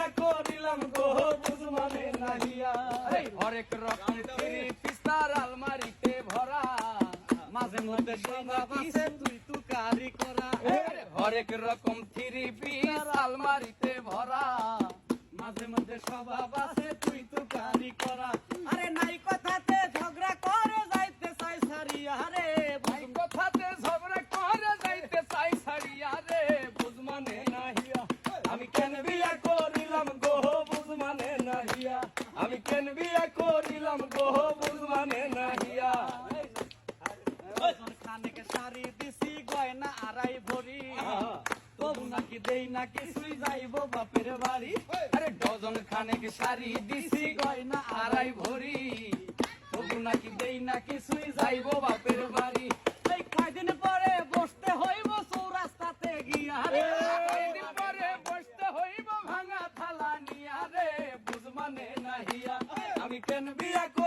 বিয়া করিলাম গো বুঝ নাহিয়া হরেক রকম থ্রি পিস্তার আলমারিতে ভরা। মাঝে মধ্যে তুই তু কারি। করা হরেক রকম থ্রি পিস আলমারিতে ভরা। মাঝে মধ্যে সভা বাসে তুই তু কারি। করা আরে নাই কথাতে ঝগড়া করে যাইতে চাই সারিয়া রে। ভাই কথাতে ঝগড়া করে যাইতে চাই ছাড়িয়া রে। বুঝ মানে নাহিয়া আমি কেন বিয়া বিয়া করিলাম গো বুঝ মানে নাহিয়া। খানেকে শাড়ি দিছি গয়না আড়াই ভরি। তবু নাকি দেই না কিছুই যাইব বাপের বাড়ি। আরে ডজন খানেক শাড়ি দিছি গয়না আড়াই ভরি। তবু নাকি দেই না কিছুই যাইব বাপের বাড়ি। gonna be like